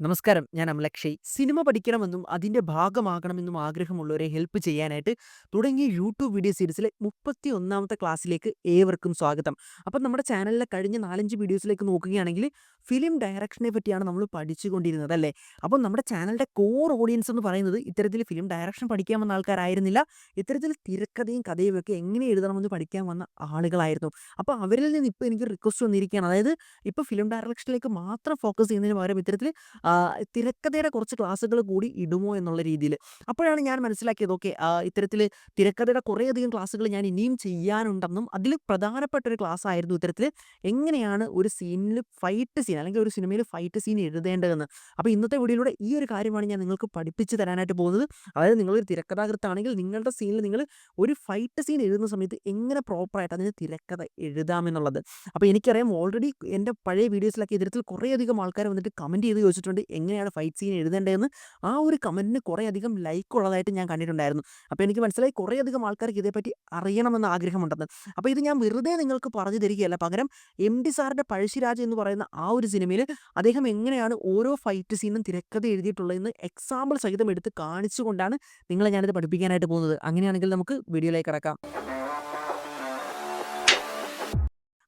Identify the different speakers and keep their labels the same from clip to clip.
Speaker 1: നമസ്കാരം. ഞാൻ അമലക്ഷയ്. സിനിമ പഠിക്കണമെന്നും അതിന്റെ ഭാഗമാകണമെന്നും ആഗ്രഹമുള്ളവരെ ഹെൽപ്പ് ചെയ്യാനായിട്ട് തുടങ്ങിയ യൂട്യൂബ് വീഡിയോ സീരീസിലെ 31ാമത്തെ ക്ലാസ്സിലേക്ക് ഏവർക്കും സ്വാഗതം. അപ്പം നമ്മുടെ ചാനലിലെ കഴിഞ്ഞ 4, 5 വീഡിയോസിലേക്ക് നോക്കുകയാണെങ്കിൽ ഫിലിം ഡയറക്ഷനെ പറ്റിയാണ് നമ്മൾ പഠിച്ചുകൊണ്ടിരുന്നത് അല്ലേ? അപ്പം നമ്മുടെ ചാനലിന്റെ കോർ ഓഡിയൻസ് എന്ന് പറയുന്നത് ഇത്തരത്തിൽ ഫിലിം ഡയറക്ഷൻ പഠിക്കാൻ വന്ന ആൾക്കാരായിരുന്നില്ല. ഇത്തരത്തിൽ തിരക്കഥയും കഥയും ഒക്കെ എങ്ങനെ എഴുതണമെന്ന് പഠിക്കാൻ വന്ന ആളുകളായിരുന്നു. അപ്പോൾ അവരിൽ നിന്ന് ഇപ്പോൾ എനിക്ക് റിക്വസ്റ്റ് വന്നിരിക്കുകയാണ്. അതായത് ഇപ്പോൾ ഫിലിം ഡയറക്ഷനിലേക്ക് മാത്രം ഫോക്കസ് ചെയ്യുന്നതിന് പകരം ഇത്തരത്തിൽ തിരക്കഥയുടെ കുറച്ച് ക്ലാസ്സുകൾ കൂടി ഇടുമോ എന്നുള്ള രീതിയിൽ. അപ്പോഴാണ് ഞാൻ മനസ്സിലാക്കിയത് ഓക്കെ ഇത്തരത്തിൽ തിരക്കഥയുടെ കുറേയധികം ക്ലാസ്സുകൾ ഞാൻ ഇനിയും ചെയ്യാനുണ്ടെന്നും അതിൽ പ്രധാനപ്പെട്ട ഒരു ക്ലാസ് ആയിരുന്നു ഇത്തരത്തിൽ എങ്ങനെയാണ് ഒരു സീനിൽ ഫൈറ്റ് സീൻ അല്ലെങ്കിൽ ഒരു സിനിമയിൽ ഫൈറ്റ് സീൻ എഴുതേണ്ടതെന്ന്. അപ്പോൾ ഇന്നത്തെ വീഡിയോയിലൂടെ ഈ ഒരു കാര്യമാണ് ഞാൻ നിങ്ങൾക്ക് പഠിപ്പിച്ച് തരാനായിട്ട് പോകുന്നത്. അതായത് നിങ്ങളൊരു തിരക്കഥാകൃത്താണെങ്കിൽ നിങ്ങളുടെ സീനിൽ നിങ്ങൾ ഒരു ഫൈറ്റ് സീൻ എഴുതുന്ന സമയത്ത് എങ്ങനെ പ്രോപ്പറായിട്ട് അതിന് തിരക്കഥ എഴുതാമെന്നുള്ളത്. അപ്പോൾ എനിക്കറിയാം ഓൾറെഡി എന്റെ പഴയ വീഡിയോസിലൊക്കെ ഇത്തരത്തിൽ കുറേയധികം ആൾക്കാർ വന്നിട്ട് കമന്റ് ചെയ്ത് ചോദിച്ചിട്ടുണ്ട് എങ്ങനെയാണ് ഫൈറ്റ് സീൻ എഴുതേണ്ടതെന്ന്. ആ ഒരു കമന്റിന് കുറേയധികം ലൈക്ക് ഉള്ളതായിട്ട് ഞാൻ കണ്ടിട്ടുണ്ടായിരുന്നു. അപ്പോൾ എനിക്ക് മനസ്സിലായി കുറേയധികം ആൾക്കാർക്ക് ഇതേപ്പറ്റി അറിയണമെന്ന് ആഗ്രഹമുണ്ടെന്ന്. അപ്പോൾ ഇത് ഞാൻ വെറുതെ നിങ്ങൾക്ക് പറഞ്ഞു തരികയല്ല. പകരം എം ഡി സാറിന്റെ പഴശ്ശിരാജ എന്ന് പറയുന്ന ആ ഒരു സിനിമയിൽ അദ്ദേഹം എങ്ങനെയാണ് ഓരോ ഫൈറ്റ് സീനും തിരക്കഥ എഴുതിയിട്ടുള്ളതെന്ന് എക്സാമ്പിൾ സഹിതം എടുത്ത് കാണിച്ചുകൊണ്ടാണ് നിങ്ങളെ ഞാനിത് പഠിപ്പിക്കാനായിട്ട് പോകുന്നത്. അങ്ങനെയാണെങ്കിൽ നമുക്ക് വീഡിയോയിലേക്ക് കടക്കാം.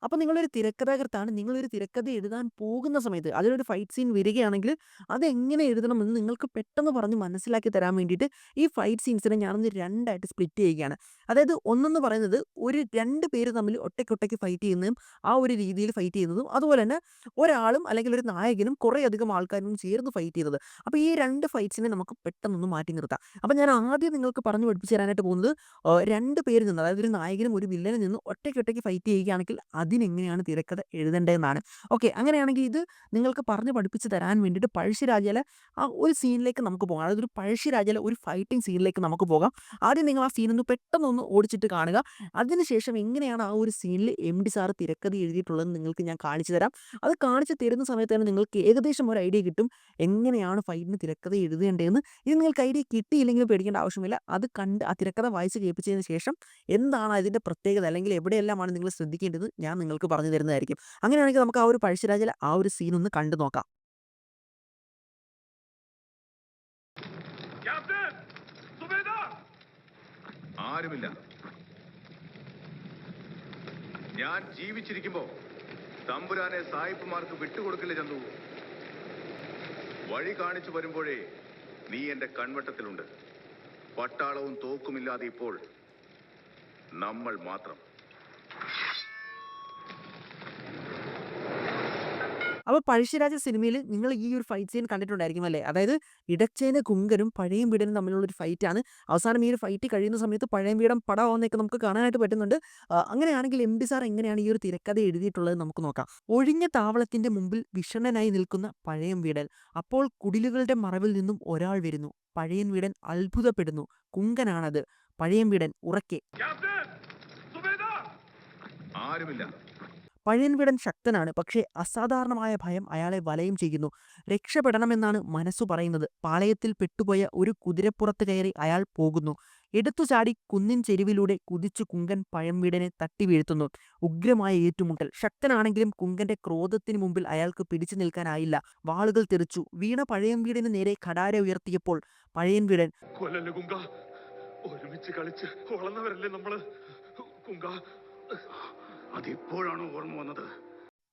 Speaker 1: അപ്പോൾ നിങ്ങളൊരു തിരക്കഥാകൃത്താണ്. നിങ്ങളൊരു തിരക്കഥ എഴുതാൻ പോകുന്ന സമയത്ത് അതിലൊരു ഫൈറ്റ് സീൻ വരികയാണെങ്കിൽ അതെങ്ങനെ എഴുതണമെന്ന് നിങ്ങൾക്ക് പെട്ടെന്ന് പറഞ്ഞ് മനസ്സിലാക്കി തരാൻ വേണ്ടിയിട്ട് ഈ ഫൈറ്റ് സീൻസിനെ ഞാനൊന്ന് രണ്ടായിട്ട് സ്പ്ലിറ്റ് ചെയ്യുകയാണ്. അതായത് ഒന്നെന്ന് പറയുന്നത് ഒരു രണ്ട് പേര് തമ്മിൽ ഒറ്റയ്ക്കൊറ്റയ്ക്ക് ഫൈറ്റ് ചെയ്യുന്നതും ആ ഒരു രീതിയിൽ ഫൈറ്റ് ചെയ്യുന്നതും അതുപോലെ തന്നെ ഒരാളും അല്ലെങ്കിൽ ഒരു നായകനും കുറേ അധികം ആൾക്കാരും ചേർന്ന് ഫൈറ്റ് ചെയ്യുന്നത്. അപ്പോൾ ഈ രണ്ട് ഫൈറ്റ്സിനെ നമുക്ക് പെട്ടെന്നൊന്ന് മാറ്റി നിർത്താം. അപ്പോൾ ഞാൻ ആദ്യം നിങ്ങൾക്ക് പറഞ്ഞു പഠിപ്പിച്ചു തരാനായിട്ട് പോകുന്നത് 2 പേരിൽ നിന്ന് അതായത് ഒരു നായകനും ഒരു വില്ലനും നിന്ന് ഒറ്റയ്ക്കൊറ്റയ്ക്ക് ഫൈറ്റ് ചെയ്യുകയാണെങ്കിൽ അതിനെങ്ങനെയാണ് തിരക്കഥ എഴുതേണ്ടതെന്നാണ്. ഓക്കെ അങ്ങനെയാണെങ്കിൽ ഇത് നിങ്ങൾക്ക് പറഞ്ഞ് പഠിപ്പിച്ച് തരാൻ വേണ്ടിയിട്ട് പഴശ്ശിരാജയിലെ ആ ഒരു സീനിലേക്ക് നമുക്ക് പോകാം. അതായത് ഒരു പഴശ്ശിരാജയിലെ ഒരു ഫൈറ്റിംഗ് സീനിലേക്ക് നമുക്ക് പോകാം. ആദ്യം നിങ്ങൾ ആ സീനൊന്ന് പെട്ടെന്നൊന്ന് ഓടിച്ചിട്ട് കാണുക. അതിനുശേഷം എങ്ങനെയാണ് ആ ഒരു സീനിൽ എം ഡി സാറ് തിരക്കഥ എഴുതിയിട്ടുള്ളതെന്ന് നിങ്ങൾക്ക് ഞാൻ കാണിച്ചു തരാം. അത് കാണിച്ച് തരുന്ന സമയത്ത് തന്നെ നിങ്ങൾക്ക് ഏകദേശം ഒരു ഐഡിയ കിട്ടും. എങ്ങനെയാണ് ഫൈറ്റിന് തിരക്കഥ എഴുതേണ്ടതെന്ന്. ഇത് നിങ്ങൾക്ക് ഐഡിയ കിട്ടിയില്ലെങ്കിൽ പേടിക്കേണ്ട ആവശ്യമില്ല. അത് കണ്ട് ആ തിരക്കഥ വായിച്ച് കേൾപ്പിച്ചതിന് ശേഷം എന്താണ് അതിന്റെ പ്രത്യേകത അല്ലെങ്കിൽ എവിടെയെല്ലാമാണ് നിങ്ങൾ ശ്രദ്ധിക്കേണ്ടത് ഞാൻ നിങ്ങൾക്ക് പറഞ്ഞു തരുന്നതായിരിക്കും. അങ്ങനെയാണെങ്കിൽ നമുക്ക് ആ ഒരു പഴശ്ശിരാജയിലെ ആ ഒരു സീൻ ഒന്ന് കണ്ടു നോക്കാം.
Speaker 2: ആരുമില്ല. ഞാൻ ജീവിച്ചിരിക്കുമ്പോ തമ്പുരാനെ സായിപ്പുമാർക്ക് വിട്ടുകൊടുക്കില്ല ചന്തു. വഴി കാണിച്ചു വരുമ്പോഴേ നീ എന്റെ കൺവട്ടത്തിലുണ്ട്. പട്ടാളവും തോക്കുമില്ലാതെ ഇപ്പോൾ നമ്മൾ മാത്രം.
Speaker 1: അപ്പോൾ പഴശ്ശിരാജ സിനിമയിൽ നിങ്ങൾ ഈ ഒരു ഫൈറ്റ് സീൻ കണ്ടിട്ടുണ്ടായിരിക്കും അല്ലേ? അതായത് ഇടച്ചേന കുങ്കനും പഴയംവീടനും തമ്മിലുള്ള ഒരു ഫൈറ്റാണ്. അവസാനം ഈ ഒരു ഫൈറ്റ് കഴിയുന്ന സമയത്ത് പഴയ വീടം പടം പടമാവുന്നതൊക്കെ നമുക്ക് കാണാനായിട്ട് പറ്റുന്നുണ്ട്. അങ്ങനെയാണെങ്കിൽ എം എംഡി സാർ എങ്ങനെയാണ് ഈ ഒരു തിരക്കഥ എഴുതിയിട്ടുള്ളത് നമുക്ക് നോക്കാം. ഒഴിഞ്ഞ താവളത്തിന്റെ മുമ്പിൽ വിഷണ്ണനായി നിൽക്കുന്ന പഴയംവീടൻ. അപ്പോൾ കുടിലുകളുടെ മറവിൽ നിന്നും ഒരാൾ വരുന്നു. പഴയൻ വീടൻ അത്ഭുതപ്പെടുന്നു. കുങ്കനാണത്. പഴയംവീടൻ ഉറക്കെ
Speaker 3: ക്യാപ്റ്റൻ
Speaker 2: ആരുമില്ല
Speaker 1: പഴയൻവീടൻ ശക്തനാണ്. പക്ഷേ അസാധാരണമായ ഭയം അയാളെ വലയം ചെയ്യുന്നു. രക്ഷപ്പെടണമെന്നാണ് മനസ്സു പറയുന്നത്. പാളയത്തിൽ പെട്ടുപോയ ഒരു കുതിരപ്പുറത്ത് കയറി അയാൾ പോകുന്നു. എടുത്തു ചാടി കുന്നിൻ ചെരുവിലൂടെ കുതിച്ചു കുങ്കൻ പഴംവീടനെ തട്ടി വീഴ്ത്തുന്നു. ഉഗ്രമായ ഏറ്റുമുട്ടൽ. ശക്തനാണെങ്കിലും കുങ്കന്റെ ക്രോധത്തിന് മുമ്പിൽ അയാൾക്ക് പിടിച്ചു നിൽക്കാനായില്ല. വാളുകൾ തെറിച്ചു. വീണ പഴയംവീടന് നേരെ കടാര ഉയർത്തിയപ്പോൾ പഴയൻവീടൻ
Speaker 3: ഒരുമിച്ച് കളിച്ച് വളർന്നവരല്ലേ നമ്മൾ
Speaker 2: അതിപ്പോഴാണോ ഓർമ്മ വന്നത്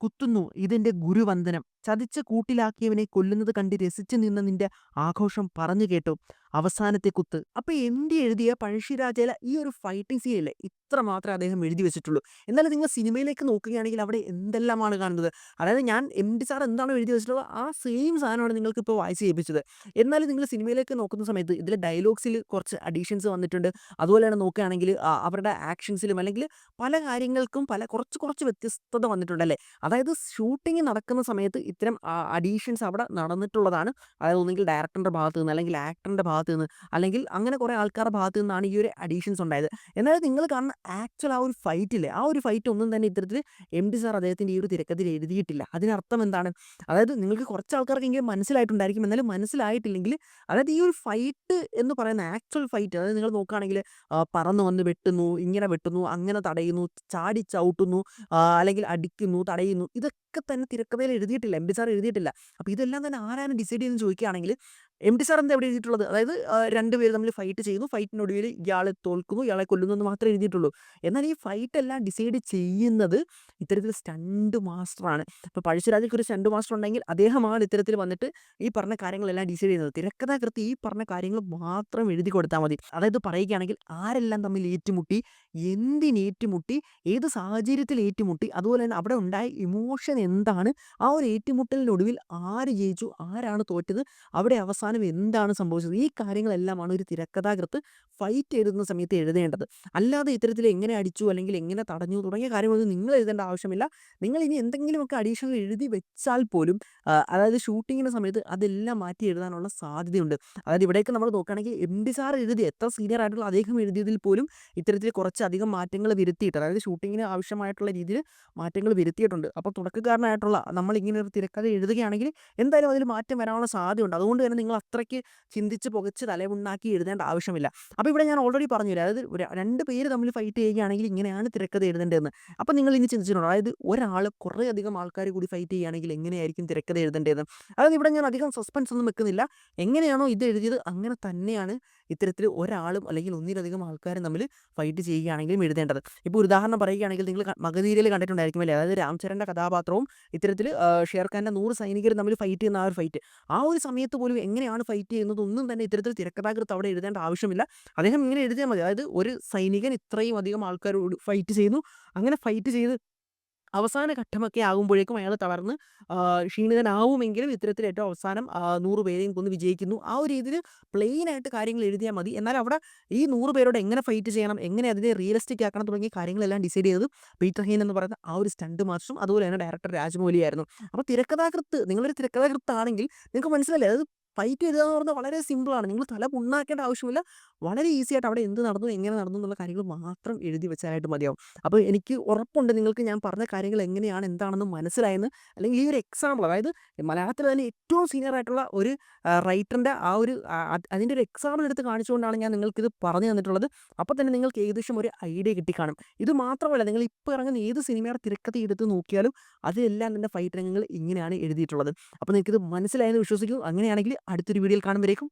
Speaker 1: കുത്തുന്നു. ഇതിന്റെ ഗുരുവന്ദനം. ചതിച്ച് കൂട്ടിലാക്കിയവനെ കൊല്ലുന്നത് കണ്ട് രസിച്ചു നിന്ന നിന്റെ ആഘോഷം പറഞ്ഞു കേട്ടു അവസാനത്തെ കുത്ത്. എം ഡി എഴുതിയ പഴശ്ശിരാജയിലെ ഈ ഒരു ഫൈറ്റിംഗ് സീനില്ലേ ഇത്ര മാത്രമേ അദ്ദേഹം എഴുതി വെച്ചിട്ടുള്ളൂ. എന്നാലും നിങ്ങൾ സിനിമയിലേക്ക് നോക്കുകയാണെങ്കിൽ അവിടെ എന്തെല്ലാമാണ് കാണുന്നത്. അതായത് ഞാൻ എം ഡി സാർ എന്താണോ എഴുതി വെച്ചിട്ടുള്ളത് ആ സെയിം സാധനമാണ് നിങ്ങൾക്ക് ഇപ്പോൾ വായിച്ച് ചെയ്യിപ്പിച്ചത് എന്നാലും നിങ്ങൾ സിനിമയിലേക്ക് നോക്കുന്ന സമയത്ത് ഇതിലെ ഡയലോഗ്സിൽ കുറച്ച് അഡീഷൻസ് വന്നിട്ടുണ്ട്. അതുപോലെ തന്നെ നോക്കുകയാണെങ്കിൽ അവരുടെ ആക്ഷൻസിലും അല്ലെങ്കിൽ പല കാര്യങ്ങൾക്കും പല കുറച്ച് കുറച്ച് വ്യത്യസ്തത വന്നിട്ടുണ്ട് അല്ലേ അതായത് ഷൂട്ടിംഗ് നടക്കുന്ന സമയത്ത് ഇത്തരം അഡീഷൻസ് അവിടെ നടന്നിട്ടുള്ളതാണ്. അതായത് ഒന്നുകിൽ ഡയറക്ടറിന്റെ ഭാഗത്ത് നിന്ന് അല്ലെങ്കിൽ ആക്ടറിന്റെ ഭാഗത്ത് നിന്ന് അല്ലെങ്കിൽ അങ്ങനെ കുറേ ആൾക്കാരുടെ ഭാഗത്ത് നിന്നാണ് ഈ ഒരു അഡീഷൻസ് ഉണ്ടായത്. എന്നാൽ നിങ്ങൾ കാണുന്ന ആക്ച്വൽ ആ ഒരു ഫൈറ്റിൽ ആ ഒരു ഫൈറ്റ് ഒന്നും തന്നെ ഇത്തരത്തിൽ എം ഡി സാർ അദ്ദേഹത്തിന്റെ ഈ ഒരു തിരക്കഥയിൽ എഴുതിയിട്ടില്ല. അതിനർത്ഥം എന്താണ്? അതായത് നിങ്ങൾക്ക് കുറച്ച് ആൾക്കാർക്കെങ്കിലും മനസ്സിലായിട്ടുണ്ടായിരിക്കും. എന്നാലും മനസ്സിലായിട്ടില്ലെങ്കിൽ അതായത് ഈ ഒരു ഫൈറ്റ് എന്ന് പറയുന്ന ആക്ച്വൽ ഫൈറ്റ് അതായത് നിങ്ങൾ നോക്കുകയാണെങ്കിൽ പറന്ന് വന്ന് വെട്ടുന്നു, ഇങ്ങനെ വെട്ടുന്നു, അങ്ങനെ തടയുന്നു, ചാടി ചവിട്ടുന്നു, അല്ലെങ്കിൽ അടിക്കുന്നു, തടയുന്നു. ഇതൊക്കെ ഇതൊക്കെ തന്നെ തിരക്കഥയിൽ എഴുതിയിട്ടില്ല എം ബി സാർ എഴുതിയിട്ടില്ല. അപ്പോൾ ഇതെല്ലാം തന്നെ ആരാണ് ഡിസൈഡ് ചെയ്യുന്നത് ചോദിക്കുകയാണെങ്കിൽ എം ടി സാർ എന്താ എവിടെ എഴുതിയിട്ടുള്ളത്? അതായത് രണ്ടുപേര് തമ്മിൽ ഫൈറ്റ് ചെയ്യുന്നു. ഫൈറ്റിനൊടുവിൽ ഇയാളെ തോൽക്കുന്നു. ഇയാളെ കൊല്ലുന്നു എന്ന് മാത്രമേ എഴുതിയിട്ടുള്ളൂ. എന്നാൽ ഈ ഫൈറ്റ് എല്ലാം ഡിസൈഡ് ചെയ്യുന്നത് ഇത്തരത്തിൽ സ്റ്റണ്ട് മാസ്റ്ററാണ് ഇപ്പോൾ പഴശ്ശിരാജയ്ക്ക് ഒരു സ്റ്റണ്ട് മാസ്റ്റർ ഉണ്ടെങ്കിൽ അദ്ദേഹമാണ് ഇത്തരത്തിൽ വന്നിട്ട് ഈ പറഞ്ഞ കാര്യങ്ങളെല്ലാം ഡിസൈഡ് ചെയ്യുന്നത്. തിരക്കഥാകൃത്ത് ഈ പറഞ്ഞ കാര്യങ്ങൾ മാത്രം എഴുതി കൊടുത്താൽ മതി. അതായത് പറയുകയാണെങ്കിൽ ആരെല്ലാം തമ്മിൽ ഏറ്റുമുട്ടി എന്തിനേറ്റുമുട്ടി ഏത് സാഹചര്യത്തിൽ ഏറ്റുമുട്ടി അതുപോലെ തന്നെ അവിടെ ഉണ്ടായ ഇമോഷൻ എന്താണ് ആ ഒരു ഏറ്റുമുട്ടലിനൊടുവിൽ ആര് ജയിച്ചു ആരാണ് തോറ്റത് അവിടെ അവസാനം എന്താണ് സംഭവിച്ചത്? ഈ കാര്യങ്ങളെല്ലാമാണ് ഒരു തിരക്കഥാകൃത്ത് ഫൈറ്റ് എഴുതുന്ന സമയത്ത് എഴുതേണ്ടത്. അല്ലാതെ ഇത്തരത്തിൽ എങ്ങനെ അടിച്ചു അല്ലെങ്കിൽ എങ്ങനെ തടഞ്ഞു തുടങ്ങിയ കാര്യങ്ങളൊന്നും നിങ്ങൾ എഴുതേണ്ട ആവശ്യമില്ല. നിങ്ങൾ ഇനി എന്തെങ്കിലുമൊക്കെ അഡീഷണൽ എഴുതി വെച്ചാൽ പോലും അതായത് ഷൂട്ടിങ്ങിന്റെ സമയത്ത് അതെല്ലാം മാറ്റി എഴുതാനുള്ള സാധ്യതയുണ്ട്. അതായത് ഇവിടേക്ക് നമ്മൾ നോക്കുകയാണെങ്കിൽ എം ഡി സാർ എഴുതി എത്ര സീനിയർ ആയിട്ടുള്ള അദ്ദേഹം എഴുതിയതിൽ പോലും ഇത്തരത്തിൽ കുറച്ചധികം മാറ്റങ്ങൾ വരുത്തിയിട്ട് അതായത് ഷൂട്ടിങ്ങിന് ആവശ്യമായിട്ടുള്ള രീതിയിൽ മാറ്റങ്ങൾ വരുത്തിയിട്ടുണ്ട്. അപ്പോൾ തുടക്കക്കാരനായിട്ടുള്ള നമ്മൾ ഇങ്ങനെ ഒരു തിരക്കഥ എഴുതുകയാണെങ്കിൽ എന്തായാലും അതിൽ മാറ്റം വരാനുള്ള സാധ്യതയുണ്ട്. അതുകൊണ്ട് തന്നെ നിങ്ങൾ അത്രയ്ക്ക് ചിന്തിച്ച് പുകച്ച് തലമുണ്ടാക്കി എഴുതേണ്ട ആവശ്യമില്ല. അപ്പോൾ ഇവിടെ ഞാൻ ഓൾറെഡി പറഞ്ഞു തരാം അതായത് രണ്ട് പേര് തമ്മിൽ ഫൈറ്റ് ചെയ്യുകയാണെങ്കിൽ ഇങ്ങനെയാണ് തിരക്കഥ എഴുതേണ്ടതെന്ന്. അപ്പോൾ നിങ്ങൾ ഇനി ചിന്തിച്ചിട്ടുണ്ടോ? അതായത് ഒരാൾ കുറേ അധികം ആൾക്കാർ കൂടി ഫൈറ്റ് ചെയ്യുകയാണെങ്കിൽ എങ്ങനെയായിരിക്കും തിരക്കഥ എഴുതേണ്ടതെന്ന്? അതായത് ഇവിടെ ഞാൻ അധികം സസ്പെൻസ് ഒന്നും വെക്കുന്നില്ല. എങ്ങനെയാണോ ഇത് എഴുതിയത് അങ്ങനെ തന്നെയാണ് ഇത്തരത്തിൽ ഒരാളും അല്ലെങ്കിൽ ഒന്നിലധികം ആൾക്കാരും തമ്മിൽ ഫൈറ്റ് ചെയ്യുകയാണെങ്കിലും എഴുതേണ്ടത്. ഇപ്പോൾ ഉദാഹരണം പറയുകയാണെങ്കിൽ നിങ്ങൾ മകനീരയിൽ കണ്ടിട്ടുണ്ടായിരിക്കും അല്ലേ അതായത് രാംചരന്റെ കഥാപാത്രവും ഇത്തരത്തിൽ ഷേർഖാന്റെ നൂറ് സൈനികരും തമ്മിൽ ഫൈറ്റ് ചെയ്യുന്ന ആ ഒരു ഫൈറ്റ് ആ ഒരു സമയത്ത് പോലും എങ്ങനെയാണ് ഫൈറ്റ് ചെയ്യുന്നത്? ഒന്നും തന്നെ ഇത്തരത്തിൽ തിരക്കഥാകൃത്ത് അവിടെ എഴുതേണ്ട ആവശ്യമില്ല. അദ്ദേഹം ഇങ്ങനെ എഴുതിയാൽ മതി. അതായത് ഒരു സൈനികൻ ഇത്രയും അധികം ആൾക്കാരോട് ഫൈറ്റ് ചെയ്യുന്നു. അങ്ങനെ ഫൈറ്റ് ചെയ്ത് അവസാന ഘട്ടമൊക്കെ ആകുമ്പോഴേക്കും അയാൾ തളർന്ന് ക്ഷീണിതനാവുമെങ്കിലും ഇത്തരത്തിൽ ഏറ്റവും അവസാനം നൂറ് പേരെയും കൊന്ന് വിജയിക്കുന്നു. ആ ഒരു രീതിയിൽ പ്ലെയിൻ ആയിട്ട് കാര്യങ്ങൾ എഴുതിയാൽ മതി. എന്നാൽ അവിടെ ഈ നൂറ് പേരോട് എങ്ങനെ ഫൈറ്റ് ചെയ്യണം എങ്ങനെ അതിനെ റിയലിസ്റ്റിക് ആക്കണം തുടങ്ങിയ കാര്യങ്ങളെല്ലാം ഡിസൈഡ് ചെയ്തത് പീറ്റർ ഹെയിൻ എന്ന് പറയുന്ന ആ ഒരു സ്റ്റണ്ട് മാസ്റ്ററും അതുപോലെ തന്നെ ഡയറക്ടർ രാജമൗലിയായിരുന്നു. അപ്പോൾ തിരക്കഥാകൃത്ത് നിങ്ങളൊരു തിരക്കഥാകൃത്താണെങ്കിൽ നിങ്ങൾക്ക് മനസ്സിലല്ലേ അത് ഫൈറ്റ് വരിക എന്ന് പറഞ്ഞാൽ വളരെ സിമ്പിളാണ് നിങ്ങൾ തല പുണ്ണാക്കേണ്ട ആവശ്യമില്ല. വളരെ ഈസി ആയിട്ട് അവിടെ എന്ത് നടന്നു എങ്ങനെ നടന്നു എന്നുള്ള കാര്യങ്ങൾ മാത്രം എഴുതി വെച്ചാലായിട്ട് മതിയാവും. അപ്പോൾ എനിക്ക് ഉറപ്പുണ്ട് നിങ്ങൾക്ക് ഞാൻ പറഞ്ഞ കാര്യങ്ങൾ എങ്ങനെയാണ് എന്താണെന്ന് മനസ്സിലായെന്ന്. അല്ലെങ്കിൽ ഈ ഒരു എക്സാമ്പിൾ അതായത് മലയാളത്തിൽ തന്നെ ഏറ്റവും സീനിയർ ആയിട്ടുള്ള ഒരു റൈറ്ററിന്റെ ആ ഒരു അതിന്റെ ഒരു എക്സാമ്പിൾ എടുത്ത് കാണിച്ചുകൊണ്ടാണ് ഞാൻ നിങ്ങൾക്ക് ഇത് പറഞ്ഞു തന്നിട്ടുള്ളത്. അപ്പോൾ തന്നെ നിങ്ങൾക്ക് ഏകദേശം ഒരു ഐഡിയ കിട്ടിക്കാണും ഇത് മാത്രമല്ല നിങ്ങൾ ഇപ്പോൾ ഇറങ്ങുന്ന ഏത് സിനിമയുടെ തിരക്കഥ എടുത്ത് നോക്കിയാലും അതിലെല്ലാം തന്നെ ഫൈറ്റ് രംഗങ്ങൾ ഇങ്ങനെയാണ് എഴുതിയിട്ടുള്ളത്. അപ്പോൾ നിങ്ങൾക്കിത് മനസ്സിലായെന്ന് വിശ്വസിക്കുന്നു അങ്ങനെയാണെങ്കിൽ അടുത്തൊരു വീഡിയോയിൽ കാണുമ്പോഴേക്കും